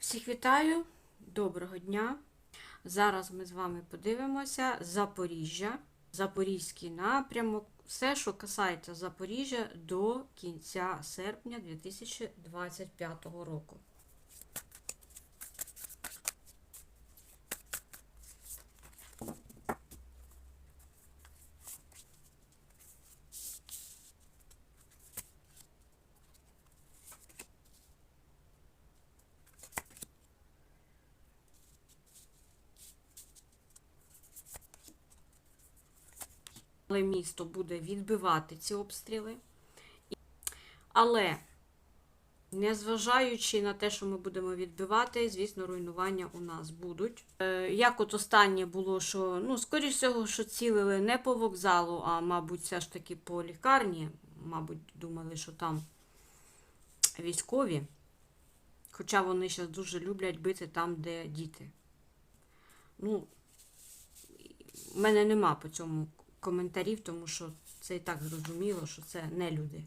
Всіх вітаю, доброго дня. Зараз ми з вами подивимося Запоріжжя, Запорізький напрямок, все, що касається Запоріжжя до кінця серпня 2025 року. Але місто буде відбивати ці обстріли. Але, незважаючи на те, що ми будемо відбивати, звісно, руйнування у нас будуть. Е, Як от останнє було, що, ну, скоріш всього, що цілили не по вокзалу, а, мабуть, все ж таки по лікарні. Мабуть, думали, що там військові. Хоча вони зараз дуже люблять бити там, де діти. Ну, у мене нема по цьому коментарів, тому що це і так зрозуміло, що це не люди.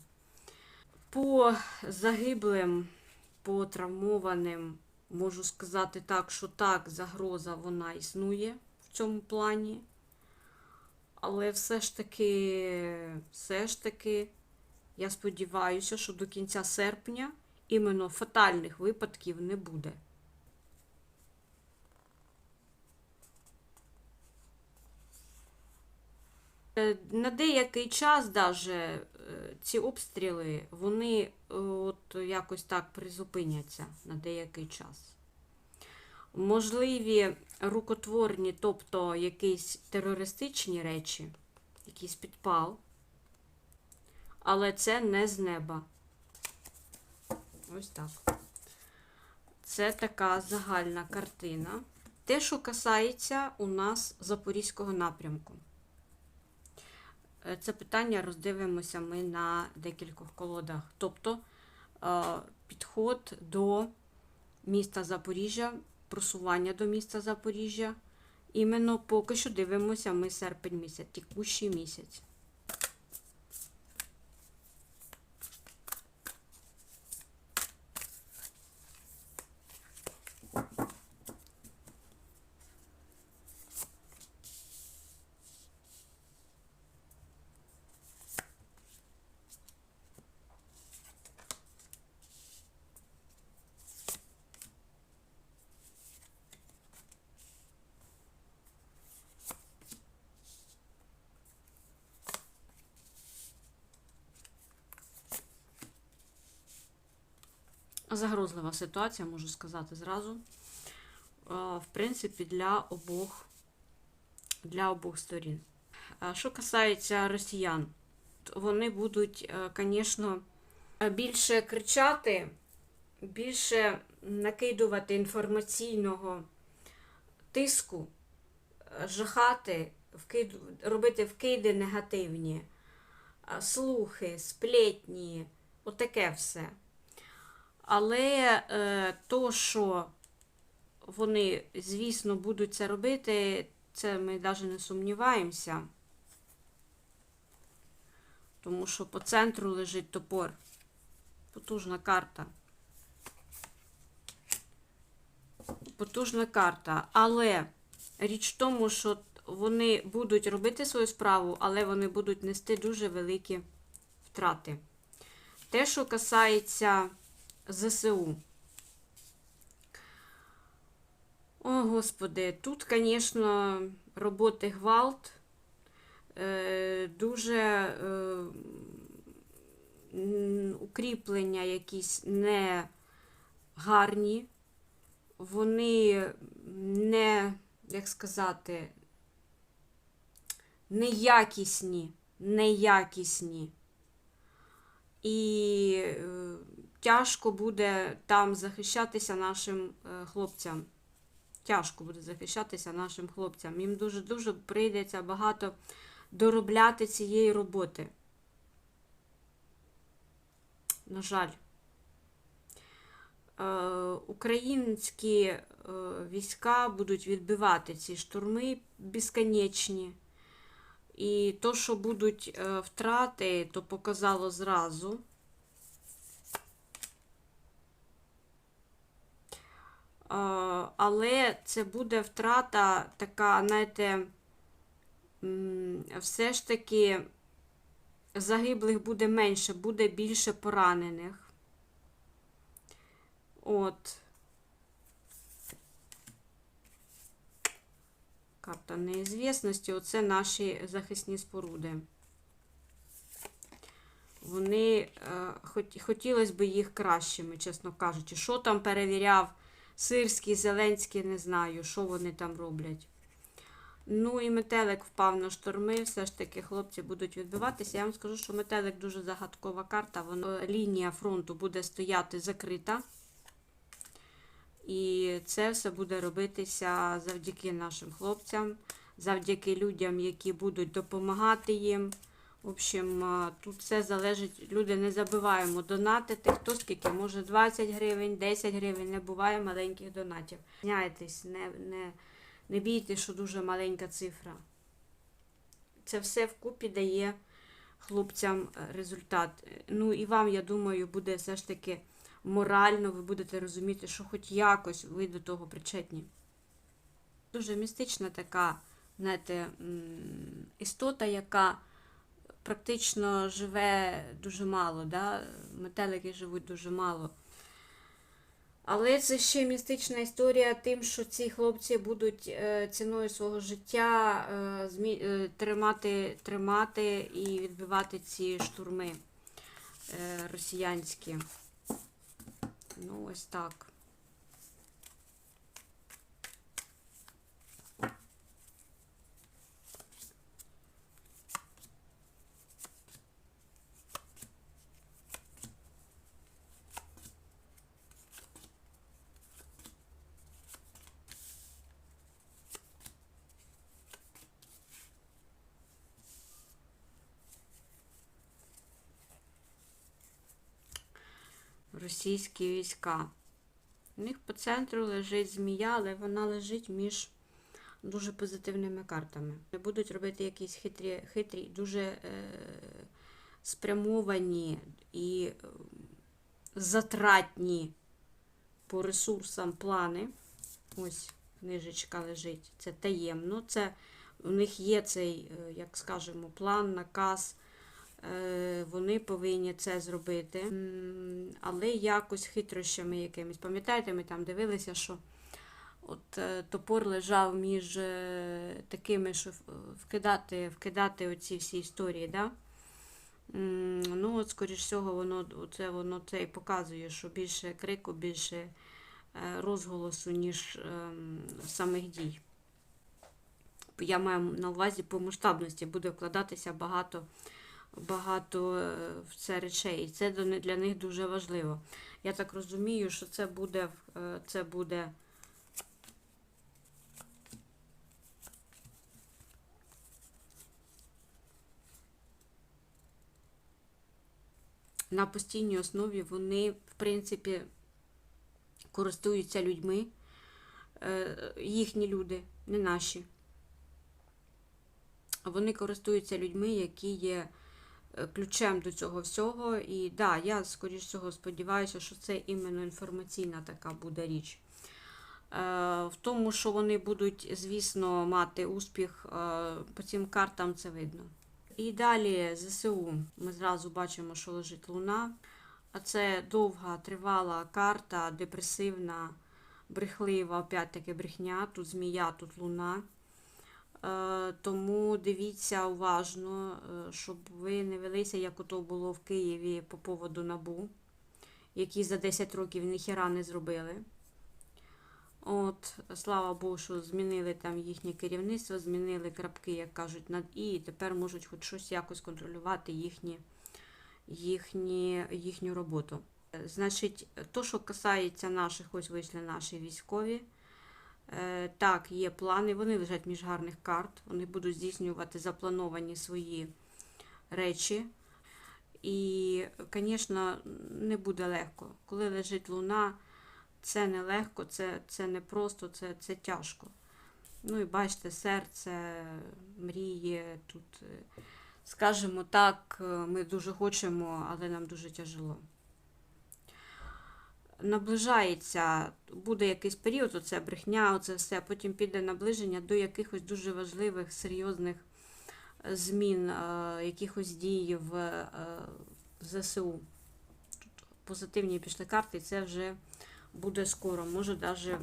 По загиблим, по травмованим, можу сказати так, що так, загроза вона існує в цьому плані. Але все ж таки, все ж таки, я сподіваюся, що до кінця серпня іменно фатальних випадків не буде. На деякий час даже е, ці обстріли, вони е, от якось так призупиняться на деякий час. Можливі рукотворні, тобто якісь терористичні речі, якийсь підпал, але це не з неба. Ось так. Це така загальна картина. Те, що касається у нас Запорізького напрямку. Е, Це питання роздивимося ми на декількох колодах. Тобто е, підход до міста Запоріжжя, просування до міста Запоріжжя. Іменно поки що дивимося ми серпень місяць, текущий місяць. Загрозлива ситуація, можу сказати зразу. Е, В принципі, для обох, для обох сторін. Що касається росіян, вони будуть, звісно, більше кричати, більше накидувати інформаційного тиску, е, жахати, вкид... робити вкиди негативні, е, слухи, сплетні, отаке все. Але е, то, що вони, звісно, будуть це робити, це ми навіть не сумніваємося. Тому що по центру лежить топор. Потужна карта. Потужна карта. Але річ в тому, що вони будуть робити свою справу, але вони будуть нести дуже великі втрати. Те, що касається ЗСУ. О, Господи, тут, звісно, роботи гвалт, е, дуже е, укріплення якісь не гарні, вони не, як сказати, неякісні, неякісні. І е, тяжко буде там захищатися нашим е, хлопцям. Тяжко буде захищатися нашим хлопцям. Їм дуже-дуже прийдеться багато доробляти цієї роботи. На жаль. Е, Українські е, війська будуть відбивати ці штурми безконечні. І то, що будуть втрати, то показало зразу. Але це буде втрата така, знаєте, все ж таки загиблих буде менше, буде більше поранених. От. Карта неізвісності. Оце наші захисні споруди. Вони е, хот, хотілося б їх кращими, чесно кажучи. Що там перевіряв Сирський, Зеленський, не знаю, що вони там роблять. Ну і метелик впав на шторми. Все ж таки хлопці будуть відбиватися. Я вам скажу, що метелик дуже загадкова карта. Воно, лінія фронту буде стояти закрита. І це все буде робитися завдяки нашим хлопцям, завдяки людям, які будуть допомагати їм. В общем, тут все залежить. Люди не забуваємо донатити. Хто скільки, може 20 гривень, 10 гривень, не буває маленьких донатів. Зняйтесь, не, не, не бійте, що дуже маленька цифра. Це все вкупі дає хлопцям е, результат. Ну і вам, я думаю, буде все ж таки морально, ви будете розуміти, що хоч якось ви до того причетні. Дуже містична така, знаєте, істота, яка практично живе дуже мало, да? метелики живуть дуже мало. Але це ще містична історія тим, що ці хлопці будуть е, ціною свого життя е, е, тримати, тримати і відбивати ці штурми росіянські. Ну, ось так. Російські війська. У них по центру лежить змія, але вона лежить між дуже позитивними картами. Будуть робити якісь хитрі, хитрі дуже е, спрямовані і е, затратні по ресурсам плани. Ось книжечка лежить. Це таємно. Це, у них є цей, е, як скажемо, план, наказ. Е, Вони повинні це зробити, але якось хитрощами якимись. Пам'ятаєте, ми там дивилися, що от е, топор лежав між е, такими, що вкидати, вкидати оці всі історії. Да? Ну, от, скоріш всього, воно це воно це і показує, що більше крику, більше розголосу, ніж ем, самих дій. Я маю на увазі по масштабності буде вкладатися багато багато е, в це речей. І це для них дуже важливо. Я так розумію, що це буде, е, це буде на постійній основі вони, в принципі, користуються людьми, Е, їхні люди, не наші. Вони користуються людьми, які є ключем до цього всього. І да, я, скоріш всього, сподіваюся, що це іменно інформаційна така буде річ. Е, В тому, що вони будуть, звісно, мати успіх е, по цим картам, це видно. І далі ЗСУ. Ми зразу бачимо, що лежить Луна. А це довга, тривала карта, депресивна, брехлива, опять-таки брехня. Тут змія, тут луна. Е, Тому дивіться уважно, е, щоб ви не велися, як ото було в Києві по поводу набу, які за 10 років ніхіра не зробили. От, слава Богу, що змінили там їхнє керівництво, змінили крапки, як кажуть, над і, і тепер можуть хоч щось якось контролювати їхні, їхні, їхню роботу. Значить, то, що касається наших, ось вийшли наші військові. Е, Так, є плани, вони лежать між гарних карт, вони будуть здійснювати заплановані свої речі. І, звісно, не буде легко. Коли лежить луна, це не легко, це, це не просто, це, це тяжко. Ну і бачите, серце, мріє тут, скажімо так, ми дуже хочемо, але нам дуже тяжело. Наближається, буде якийсь період, оце брехня, оце все, потім піде наближення до якихось дуже важливих, серйозних е, змін, е, якихось дій е, в ЗСУ. Позитивні пішли карти, це вже буде скоро. Може, навіть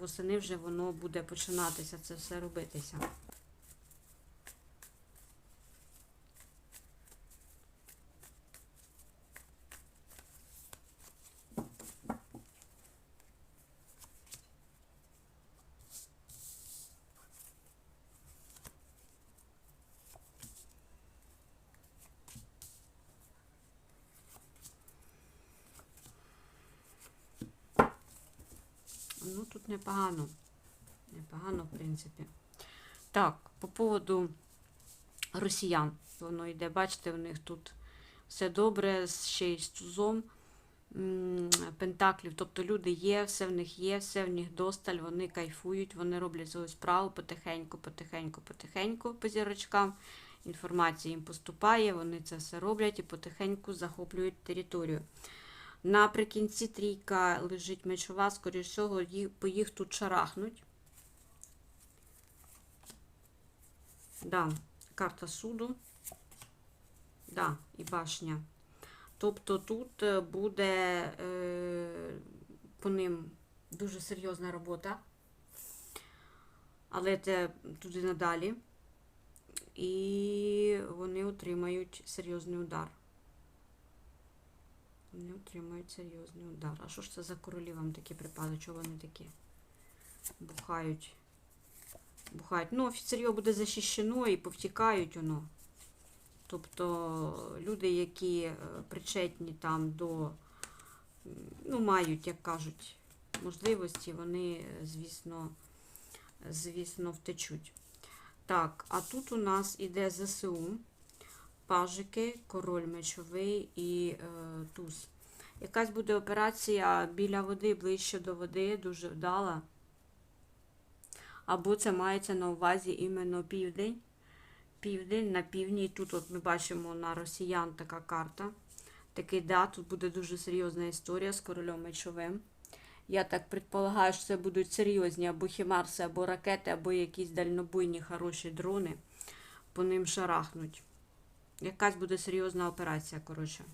восени вже воно буде починатися, це все робитися. Ну, тут непогано. Непогано, в принципі. Так, по поводу росіян. Воно йде, бачите, у них тут все добре, ще й з тузом пентаклів. Тобто люди є, все в них є, все в них досталь, вони кайфують, вони роблять свою справу потихеньку, потихеньку, потихеньку по зірочкам. Інформація їм поступає, вони це все роблять і потихеньку захоплюють територію. Наприкінці трійка лежить мечова, скоріш всього, по їх тут шарахнуть. Да, карта суду. Да, і башня. Тобто тут е, буде е, по ним дуже серйозна робота. Але це туди надалі. І вони отримають серйозний удар. Вони отримають серйозний удар. А що ж це за королі вам такі припали? Чого вони такі бухають? Бухають. Ну, офіцерів буде захищено і повтікають воно. Тобто люди, які е, причетні там до, ну, мають, як кажуть, можливості, вони, звісно, звісно, втечуть. Так, а тут у нас іде ЗСУ, пажики, король мечовий і е, туз. Якась буде операція біля води, ближче до води, дуже вдала. Або це мається на увазі іменно південь. Південь на півдні. Тут от ми бачимо на росіян така карта. Такий, да, тут буде дуже серйозна історія з королем мечовим. Я так предполагаю, що це будуть серйозні або хімарси, або ракети, або якісь дальнобойні хороші дрони. По ним шарахнуть. Якась буде серйозна операція, коротше.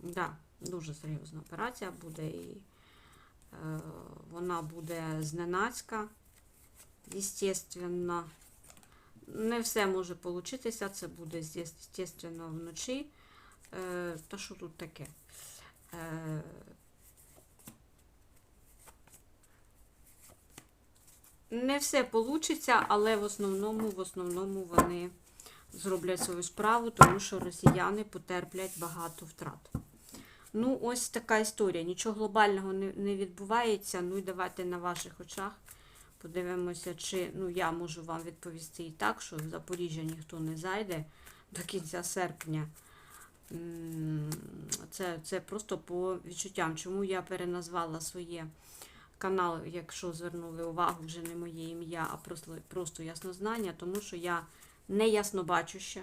Да, дуже серйозна операція буде і е, вона буде зненацька, естественно. Не все може получитися, це буде, естественно, вночі. Е, та що тут таке? Е, не все получиться, але в основному, в основному вони зроблять свою справу, тому що росіяни потерплять багато втрат. Ну, ось така історія. Нічого глобального не, не відбувається. Ну і давайте на ваших очах подивимося, чи ну, я можу вам відповісти і так, що в Запоріжжя ніхто не зайде до кінця серпня. Це, це просто по відчуттям. Чому я переназвала своє канал, якщо звернули увагу, вже не моє ім'я, а просто, просто яснознання, тому що я не яснобачуща.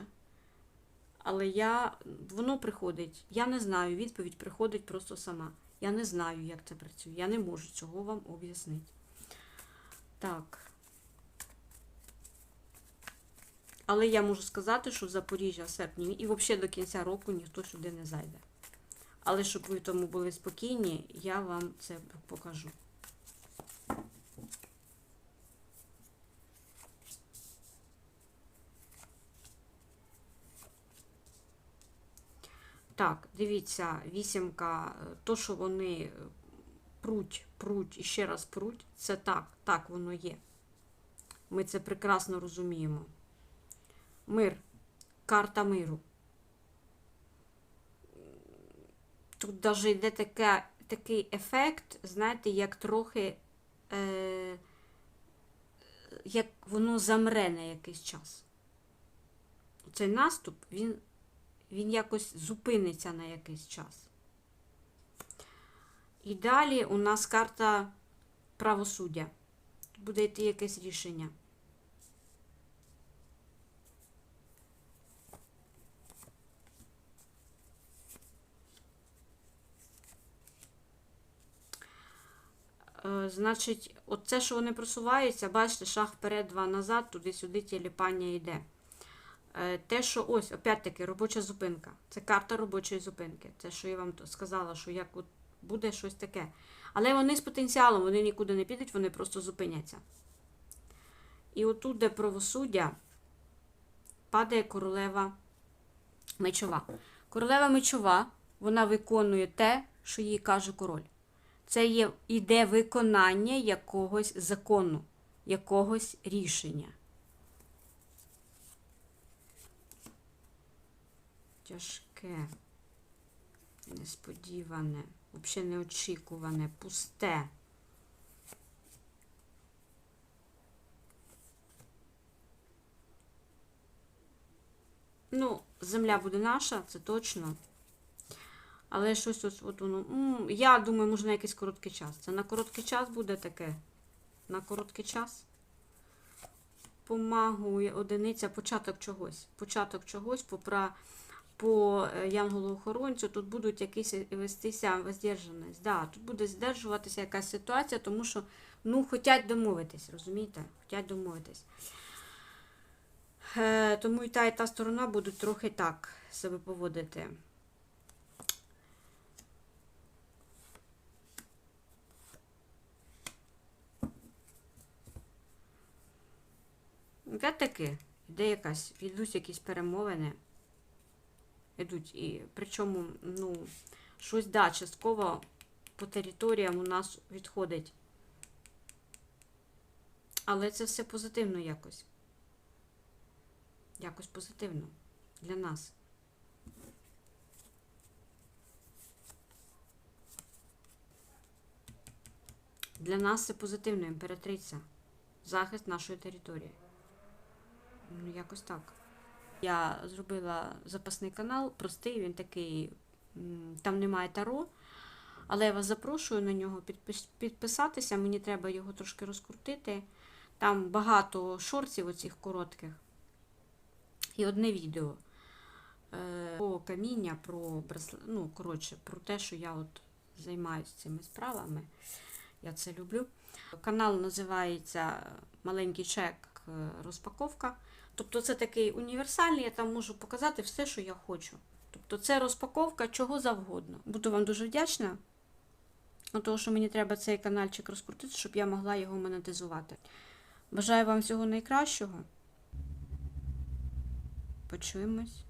Але я, воно приходить. Я не знаю, відповідь приходить просто сама. Я не знаю, як це працює. Я не можу цього вам об'яснити. Так. Але я можу сказати, що в Запоріжжя в серпні і взагалі до кінця року ніхто сюди не зайде. Але щоб ви тому були спокійні, я вам це покажу. Так, дивіться, вісімка, то, що вони е, пруть, пруть і ще раз пруть, це так, так воно є. Ми це прекрасно розуміємо. Мир, карта миру. Тут навіть йде таке, такий ефект, знаєте, як трохи, е, як воно замре на якийсь час. Цей наступ, він він якось зупиниться на якийсь час. І далі у нас карта правосуддя. Буде йти якесь рішення. Е, значить, оце, що вони просуваються, бачите, шах вперед, два назад, туди-сюди тіліпання йде. Е, Те, що ось, опять-таки, робоча зупинка. Це карта робочої зупинки. Це, що я вам сказала, що як от буде щось таке. Але вони з потенціалом, вони нікуди не підуть, вони просто зупиняться. І отут, де правосуддя, падає королева мечова. Королева мечова, вона виконує те, що їй каже король. Це є іде виконання якогось закону, якогось рішення. Тяжке, несподіване, взагалі неочікуване, пусте. Ну, земля буде наша, це точно. Але щось ось от воно. Я думаю, може на якийсь короткий час. Це на короткий час буде таке. На короткий час. Помагує одиниця, початок чогось. Початок чогось попра, по е, янголу-охоронцю. Тут будуть якісь вестися воздержаність. Да, тут буде здержуватися якась ситуація, тому що ну, хочуть домовитись, розумієте? Хочуть домовитись. Е, тому і та, і та сторона будуть трохи так себе поводити. Опять-таки, йде якась, йдуть якісь перемовини. Йдуть. І причому, ну, щось, да, частково по територіям у нас відходить. Але це все позитивно якось. Якось позитивно для нас. Для нас це позитивно, імператриця. Захист нашої території. Ну, якось так. Я зробила запасний канал, простий, він такий, там немає таро, але я вас запрошую на нього підпис- підписатися. Мені треба його трошки розкрутити. Там багато шорців оцих коротких. І одне відео е, про каміння, про ну, коротше, про те, що я от займаюся цими справами. Я це люблю. Канал називається Маленький чек е, розпаковка. Тобто це такий універсальний, я там можу показати все, що я хочу. Тобто це розпаковка чого завгодно. Буду вам дуже вдячна. Тому що мені треба цей каналчик розкрутити, щоб я могла його монетизувати. Бажаю вам всього найкращого. Почуємось.